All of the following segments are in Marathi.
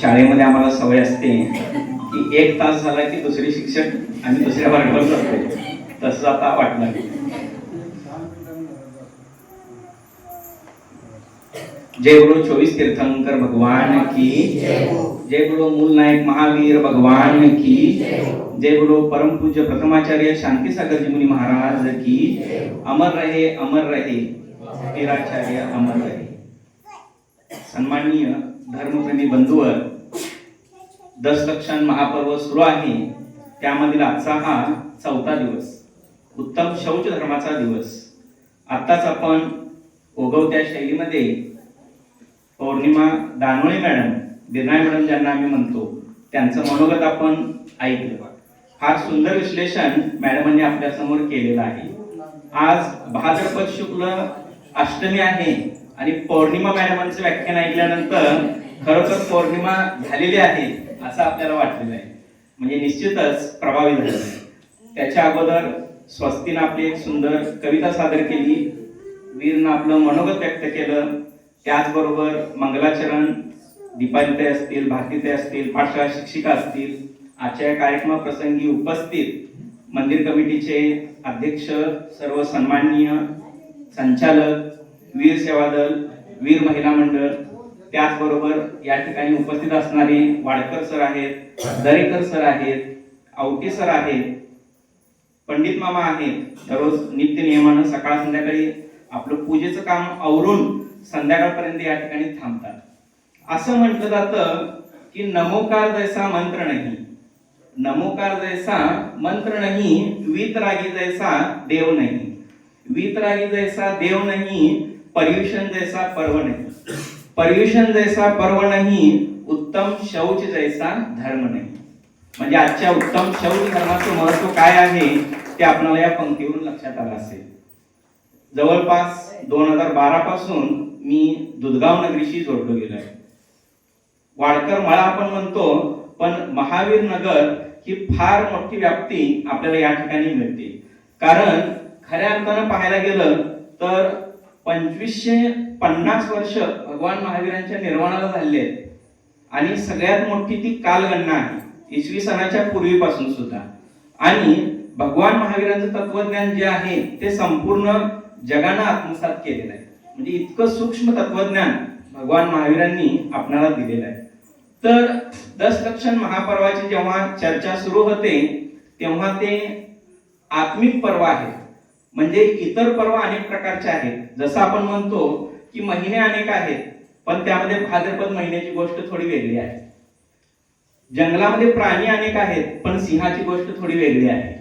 शाळेमध्ये आम्हाला सवय असते की एक तास झाला की दुसरे शिक्षक आणि दुसऱ्या वर्गावर जातो तसं आता वाटलं जय गुरु चोवीस तीर्थंकर भगवान की जय गुरु मूल नायक महावीर भगवान की जय गुरु परम पूज्य प्रथमाचार्य शांती सागर जी मुनी महाराज की अमर रहे अमर रहे. वीराचार्य अमर रहे. सन्माननीय धर्मप्रेमी बंधूवर दशलक्षण महापर्व सुरू आहे. त्यामधील आजचा हा चौथा दिवस. उत्तम शौच धर्माचा दिवस. आत्ताच आपण ओगवत्या शैलीमध्ये पौर्णिमा दानोळे मॅडम बिरनाय मॅडम ज्यांना आम्ही म्हणतो त्यांचं मनोगत आपण ऐकलं. फार सुंदर विश्लेषण मॅडमांनी आपल्यासमोर केलेलं आहे. आज भाद्रपद शुक्ल अष्टमी आहे आणि पौर्णिमा मॅडमांचं व्याख्यान ऐकल्यानंतर खरोखर पौर्णिमा झालेली आहे असं आपल्याला वाटलेलं आहे म्हणजे निश्चितच प्रभावी झालं त्याच्या अगोदर स्वस्तीनं आपली एक सुंदर कविता सादर केली. वीरनं आपलं मनोगत व्यक्त केलं. त्याचबरोबर मंगलाचरण दीपालिताई असतील भारतीते असतील पाठशाळा शिक्षिका असतील आजच्या या कार्यक्रमाप्रसंगी उपस्थित मंदिर कमिटीचे अध्यक्ष सर्व सन्माननीय संचालक वीर सेवा दल वीर महिला मंडळ त्याचबरोबर या ठिकाणी उपस्थित असणारे वाडकर सर आहेत दरेकर सर आहेत आवटी सर आहेत पंडित मामा आहेत. दररोज नित्य नियमानं सकाळ संध्याकाळी आपलं पूजेचं काम आवरून संध्याकाळपर्यंत या ठिकाणी थांबतात. असं म्हटलं जातं की नमोकार जैसा मंत्र नाही. नमोकार जैसा मंत्र नाही वीतरागी जैसा देव नाही. वीतरागी जैसा देव नाही पर्युषण जैसा पर्व नाही. पर्युषण जैसा पर्व नाही उत्तम शौच जैसा धर्म नाही। म्हणजे आजच्या उत्तम शौच धर्माचं महत्त्व काय आहे ते आपल्याला या पंक्तीवरून लक्षात आलं असेल. जवळपास दोन हजार बारा पासून मी दुधगाव नगरीशी जोडलो गेलो आहे वाडकर मळा आपण म्हणतो पण महावीर नगर ही फार मोठी व्याप्ती आपल्याला या ठिकाणी मिळते. कारण खऱ्या अर्थानं पाहायला गेलं तर पंचवीसशे पन्नास वर्ष भगवान महावीरांच्या निर्माणाला झालेली आहेत. आणि सगळ्यात मोठी ती कालगणना आहे. इसवी सणाच्या पूर्वीपासून सुद्धा. आणि भगवान महावीरांचं तत्वज्ञान जे आहे ते संपूर्ण जगानं आत्मसात केलेलं आहे. म्हणजे इतकं सूक्ष्म तत्वज्ञान भगवान महावीरांनी आपणाला दिलेलं आहे. तर दस लक्षण महापर्वाची जेव्हा चर्चा सुरू होते तेव्हा ते आत्मिक पर्व आहे म्हणजे इतर पर्व अनेक प्रकारचे आहेत. जसं आपण म्हणतो की महिने अनेक आहेत पण त्यामध्ये भाद्रपद महिन्याची गोष्ट थोडी वेगळी आहे. जंगलामध्ये प्राणी अनेक आहेत पण सिंहाची गोष्ट थोडी वेगळी आहे.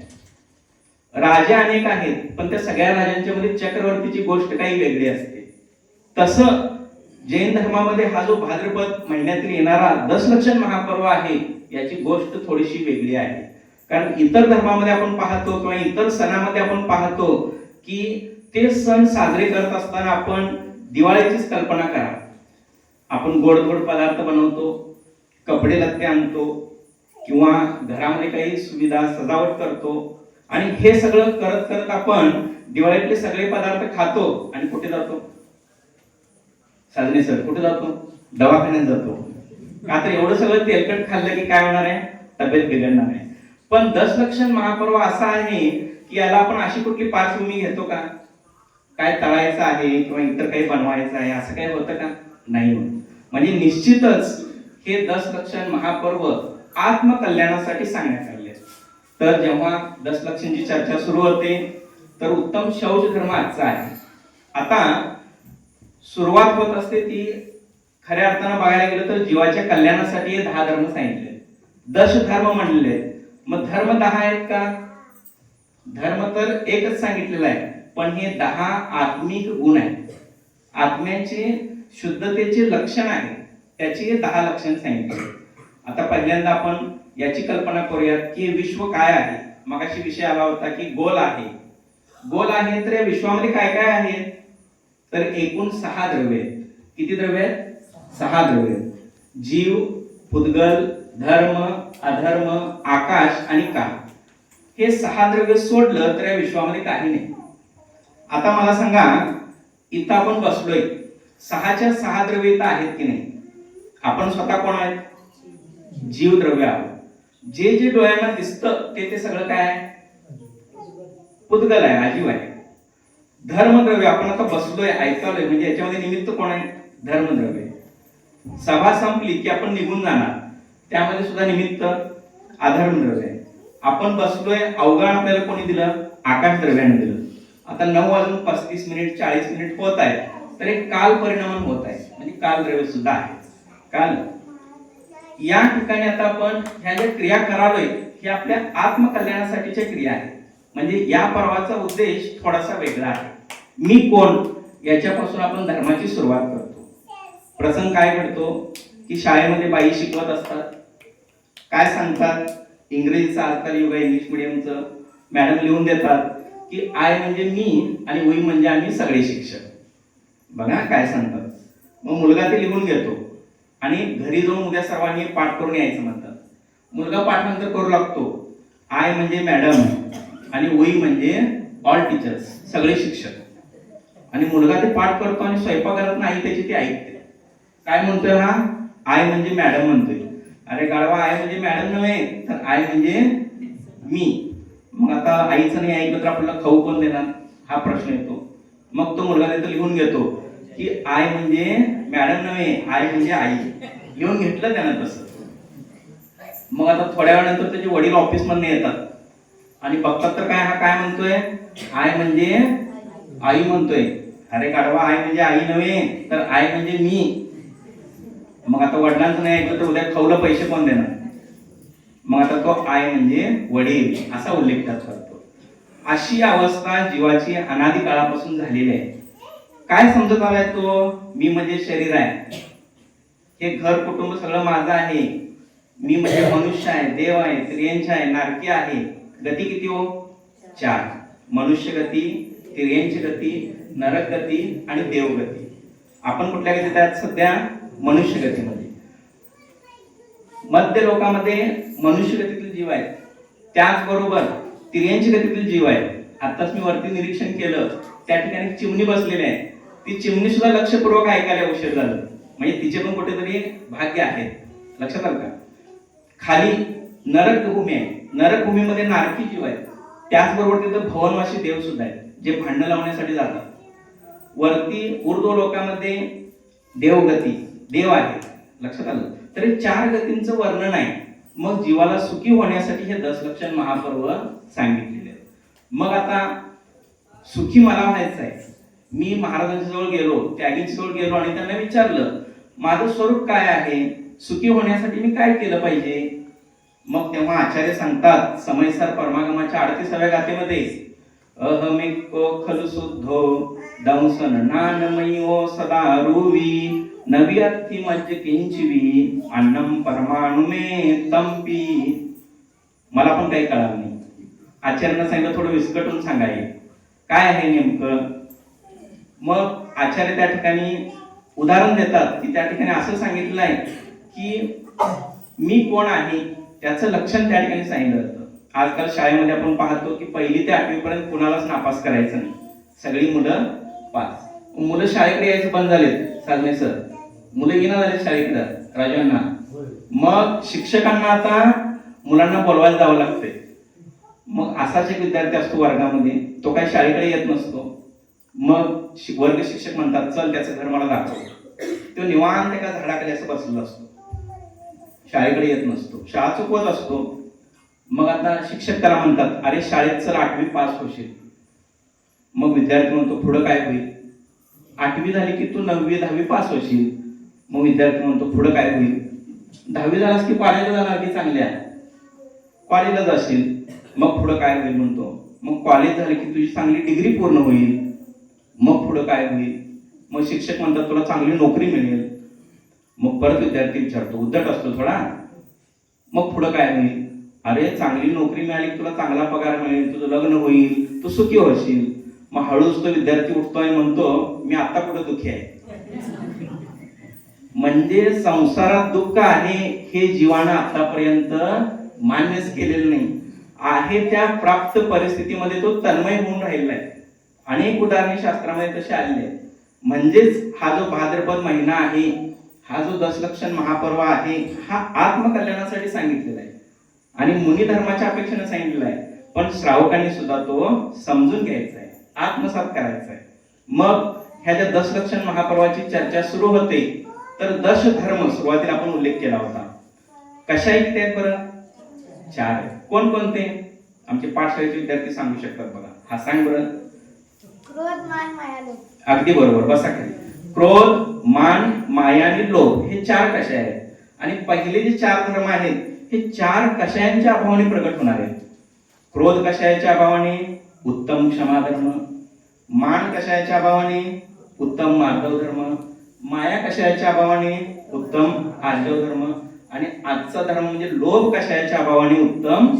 राजे अनेक आहेत पण त्या सगळ्या राजांच्या मध्ये चक्रवर्तीची गोष्ट काही वेगळी असते. तसं जैन धर्मामध्ये हा जो भाद्रपद महिन्यातील येणारा दशलक्षण महापर्व आहे याची गोष्ट थोडीशी वेगळी आहे. कारण इतर धर्मामध्ये आपण पाहतो किंवा इतर सणामध्ये आपण पाहतो की ते सण साजरे करत असताना आपण दिवाळीचीच कल्पना करा. आपण गोड गोड पदार्थ बनवतो कपडे लत्ते आणतो किंवा घरामध्ये काही सुविधा सजावट करतो आणि हे सगळं करत करत आपण दिवाळीतले सगळे पदार्थ खातो आणि कुठे जातो? साजरे सर कुठे जातो? दवाखान्यात जातो. का तर एवढं सगळं तेलकट खाल्लं की काय होणार आहे? तब्येत बिघडणार आहे. पण दस लक्षण महापर्व असा आहे की याला आपण अशी कुठली पार्श्वभूमी घेतो का? काय तळायचं आहे किंवा इतर काही बनवायचं आहे असं काही होतं का? नाही होत. म्हणजे निश्चितच हे दशलक्षण महापर्व आत्मकल्याणासाठी सांगण्यात आले तर जेव्हा दशलक्षांची चर्चा सुरू होते तर उत्तम शौच धर्म आजचा आहे. आता सुरुवात होत असते ती खऱ्या अर्थानं बघायला गेलं तर जीवाच्या कल्याणासाठी हे दहा धर्म सांगितले दश धर्म म्हणलेले मग धर्म दहा आहेत का? धर्म तर एकच सांगितलेला आहे. पण हे दहा आत्मिक गुण आहेत. आत्म्याचे शुद्धतेचे लक्षण आहे त्याची हे दहा लक्षण सांगितले. आता पहिल्यांदा आपण याची कल्पना करूयात की विश्व काय आहे? मगाशी विषय आला होता की गोल आहे. गोल आहे तर या विश्वामध्ये काय काय आहे? तर एकूण सहा द्रव्य आहेत. किती द्रव्य आहेत? सहा द्रव्य आहेत. जीव पुद्गल धर्म अधर्म आकाश आणि काल हे सहा द्रव्य सोडलं तर या विश्वामध्ये काही नाही. आता मला सांगा इथं आपण बसलोय. सहाच्या सहा द्रव्य इथं आहेत की नाही? आपण स्वतः कोण आहेत? जीवद्रव्य आहोत. जे जे डोळ्यांना दिसतं ते ते सगळं काय आहे? पुद्गल आहे अजीव आहे. धर्मद्रव्य आपण आता बसलोय ऐकालोय म्हणजे याच्यामध्ये निमित्त कोण आहे? धर्मद्रव्य. सभा संपली की आपण निघून जाणार. त्यामध्ये सुद्धा निमित्त अधर्मद्रव्य आहे. आपण बसलोय अवगाण आपल्याला कोणी दिलं? आकाश द्रव्याने दिलं. आता नऊ वाजून पस्तीस मिनिट चाळीस मिनिट होत आहे तर एक काल परिणाम होत आहे म्हणजे काल द्रव्य सुद्धा आहे. काल. या ठिकाणी आता आपण ह्या ज्या क्रिया करालोय ही आपल्या आत्मकल्याणासाठीच्या क्रिया आहे. म्हणजे या पर्वाचा उद्देश थोडासा वेगळा आहे. मी कोण? याच्यापासून आपण धर्माची सुरुवात करतो. प्रसंग काय घडतो? की शाळेमध्ये बाई शिकवत असतात. काय सांगतात? इंग्रजीचा आजकाल युग आहे इंग्लिश मिडियमचं मॅडम लिहून देतात. की आय म्हणजे मी आणि वई म्हणजे आम्ही सगळे शिक्षक. बघा काय सांगतात. मग मुलगा ते लिहून घेतो. आणि घरी जाऊन उद्या सर्वांनी पाठ करून यायचं म्हणतात. मुलगा पाठांतर करू लागतो. आय म्हणजे मॅडम आणि वही म्हणजे ऑल टीचर्स सगळे शिक्षक. आणि मुलगा ते पाठ करतो आणि स्वयंपाकघरात नाही त्याची ती ऐकते. काय म्हणतोय हा? आय म्हणजे मॅडम म्हणतोय. अरे गाडवा आय म्हणजे मॅडम नव्हे तर आय म्हणजे मी. मग आता आईचं नाही ऐकलं तर आपल्याला खाऊ पण देणार? हा प्रश्न येतो. मग तो मुलगा तिथं लिहून घेतो की आय म्हणजे मॅडम नव्हे आय म्हणजे आई. लिहून घेतलं त्यानं तसं. मग आता थोड्या वेळानंतर त्याचे वडील ऑफिस मधून येतात. आणि बघतात तर काय हा काय म्हणतोय? आय म्हणजे आई म्हणतोय. अरे गाडवा आय म्हणजे आई नव्हे तर आय म्हणजे मी. मग आता वडिलांचं नाही ऐकलं तर उद्या खाऊला पैसे कोण देणार? मग आता तो आय म्हणजे वडील असा उल्लेख त्यात करतो. अशी अवस्था जीवाची अनादी काळापासून झालेली आहे. काय समजत आलाय तो? मी म्हणजे शरीर आहे. हे घर कुटुंब सगळं माझं आहे. मी म्हणजे मनुष्य आहे देव आहे त्रियंश आहे नारकी आहे. गती किती हो? चार. मनुष्य गती तिर्यंची गती नरक गती आणि देवगती आपण कुठल्या गतीत आहात सध्या? मनुष्य गतीमध्ये. मध्य लोकामध्ये मनुष्य गतीतील जीव आहेत. त्याचबरोबर तिर्यांची गतीतील जीव आहेत. आताच मी वरती निरीक्षण केलं. त्या ठिकाणी चिमणी बसलेली आहे. ती चिमणी सुद्धा लक्षपूर्वक ऐकायला उशीर झालं. म्हणजे तिचे पण कुठेतरी भाग्य आहे. लक्षात आलं का? खाली नरकभूमी आहे. नरकभूमीमध्ये नारकी जीव आहेत. त्याचबरोबर तिथं भवनवासी देव सुद्धा आहेत जे भांडण लावण्यासाठी जातात. वरती उर्दू लोकांमध्ये देवगती देव आहे लक्षात आलं? तरी चार गतींचं वर्णन आहे. मग जीवाला सुखी होण्यासाठी हे दशलक्षण महापर्व सांगितलेले मग आता सुखी मला व्हायचं आहे. मी महाराजांच्या जवळ गेलो त्यागींच्या जवळ गेलो आणि त्यांना विचारलं माझं स्वरूप काय आहे? सुखी होण्यासाठी मी काय केलं पाहिजे? मग तेव्हा आचार्य सांगतात समयसर परमागमाच्या अडतीसाव्या गाथेमध्ये अहमिको खलु शुद्धो दंसन नानमयो सदा रुवी नवी మధ్య కించివి అన్నం अन्नम परमाणुमे तंपी मला पण काही कळालं नाही. आचार्यांना सांगितलं थोडं विस्कटून सांगाय काय आहे नेमकं? मग आचार्य त्या ठिकाणी उदाहरण देतात की त्या ठिकाणी असं सांगितलं आहे की मी कोण आहे त्याचं लक्षण त्या ठिकाणी सांगितलं जातं. आजकाल शाळेमध्ये आपण पाहतो की पहिली ते आठवीपर्यंत कुणालाच नापास करायचं नाही. सगळी मुलं पास. मुलं शाळेकडे यायचं बंद झालेत साधने सर. मुलं येणार झाले शाळेकडे राजांना. मग शिक्षकांना आता मुलांना बोलवायला जावं लागतंय. मग असाच एक विद्यार्थी असतो वर्गामध्ये तो काही शाळेकडे येत नसतो. मग वर्ग शिक्षक म्हणतात चल त्याचं घर मला दाखव. तो निवांत एका झाडाखाली असं बसलेला असतो. शाळेकडे येत नसतो. शाळा चुकवत असतो. मग आता शिक्षक त्याला म्हणतात अरे शाळेत चल आठवी पास होशील. मग विद्यार्थी म्हणतो पुढं काय होईल? आठवी झाली की तू नववी दहावी पास होशील. मग विद्यार्थी म्हणतो पुढं काय होईल? दहावी झालास की कॉलेजला जाणार की चांगल्या? कॉलेजला जाशील. मग पुढं काय होईल म्हणतो. मग कॉलेज झालं की तुझी चांगली डिग्री पूर्ण होईल. मग पुढं काय होईल? मग शिक्षक म्हणतात तुला चांगली नोकरी मिळेल. मग परत विद्यार्थी विचारतो उद्धट असतो थोडा? मग पुढं काय होईल? अरे चांगली नोकरी मिळाली की तुला चांगला पगार मिळेल तुझं लग्न होईल तू सुखी होशील. मग हळूच तो विद्यार्थी उठतो आणि म्हणतो मी आता कुठं दुखी आहे? म्हणजे संसारात दुःख आहे हे जीवानं आतापर्यंत मान्यच केलेलं नाही. आहे त्या प्राप्त परिस्थितीमध्ये तो तन्मय होऊन राहिलेला आहे. अनेक उदाहरणे शास्त्रामध्ये तसे आलेले आहेत. म्हणजेच हा जो भाद्रपद महिना आहे हा जो दशलक्षण महापर्व आहे हा आत्मकल्याणासाठी सांगितलेला आहे. आणि मुनी धर्माच्या अपेक्षेने सांगितलेला आहे. पण श्रावकांनी सुद्धा तो समजून घ्यायचा आहे आत्मसात करायचा आहे. मग ह्या ज्या दशलक्षण महापर्वाची चर्चा सुरू होते तर दश धर्म सुरुवातीला आपण उल्लेख केला होता. कशा किती आहेत बरं? चार आहेत. कोण कोणते आमचे पाठशाळेचे विद्यार्थी सांगू शकतात बघा. हा सांग बरं. क्रोध मान माया अगदी बरोबर. बसा खाली. क्रोध मान माया आणि लोभ हे चार कशा आहेत? आणि पहिले जे चार धर्म आहेत हे चार कशांच्या अभावाने प्रकट होणार आहेत? क्रोध कशाच्या अभावाने? उत्तम क्षमा धर्म मान कशाच्या अभावाने? उत्तम मार्गव धर्म माया कशाच्या अभावाने उत्तम आर्जव धर्म आणि आजचा धर्म म्हणजे लोभ कशाच्या अभावाने उत्तम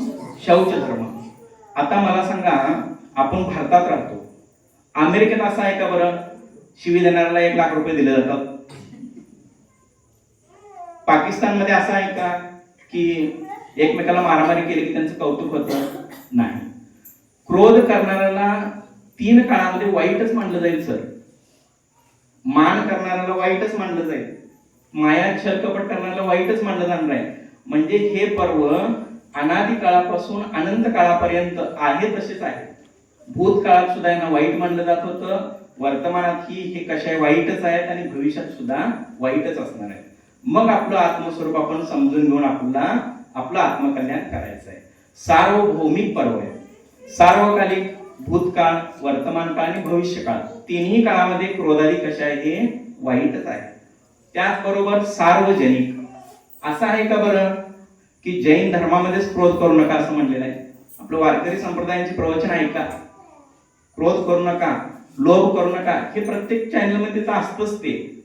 शौच धर्म. आता मला सांगा आपण भारतात राहतो. अमेरिकेत असं आहे का बरं? शिवी देणाऱ्याला एक लाख रुपये दिले जातात. पाकिस्तानमध्ये असं आहे का की एकमेकाला मारामारी केली की त्यांचं कौतुक होतं? नाही. क्रोध करणाऱ्याला तीन काळामध्ये वाईटच मानलं जाईल सर. मान करणाऱ्याला वाईटच मानलं जाईल. माया छल कपट करणाऱ्याला वाईटच मानलं जाणार आहे म्हणजे हे पर्व अनादी काळापासून अनंत काळापर्यंत आहे तसेच आहे. भूतकाळात सुद्धा यांना वाईट मानलं जात होतं. वर्तमानात ही हे कशा वाईटच आहेत आणि भविष्यात सुद्धा वाईटच असणार आहे मग आपलं आत्मस्वरूप आपण समजून घेऊन आपल्याला आपलं आत्मकल्याण करायचं आहे. सार्वभौमिक पर्व आहे. सार्वकालिक भूतकाळ वर्तमान काळ आणि भविष्यकाळ. तिन्ही काळामध्ये क्रोधादी कशा आहे? हे वाईटच आहे. त्याचबरोबर सार्वजनिक. असं आहे का बरं? की जैन धर्मामध्येच क्रोध करू नका असं म्हणलेलं आहे. आपलं वारकरी संप्रदायांचे प्रवचन आहे का? क्रोध करू नका लोभ करू नका. हे प्रत्येक चॅनलमध्ये तर असतंच ते.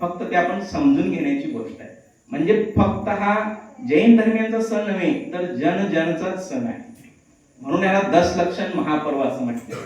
फक्त ते आपण समजून घेण्याची गोष्ट आहे. म्हणजे फक्त हा जैन धर्मियांचा सण नव्हे तर जन जनचाच सण आहे. म्हणून याला दस लक्षण महापर्व असं म्हटलं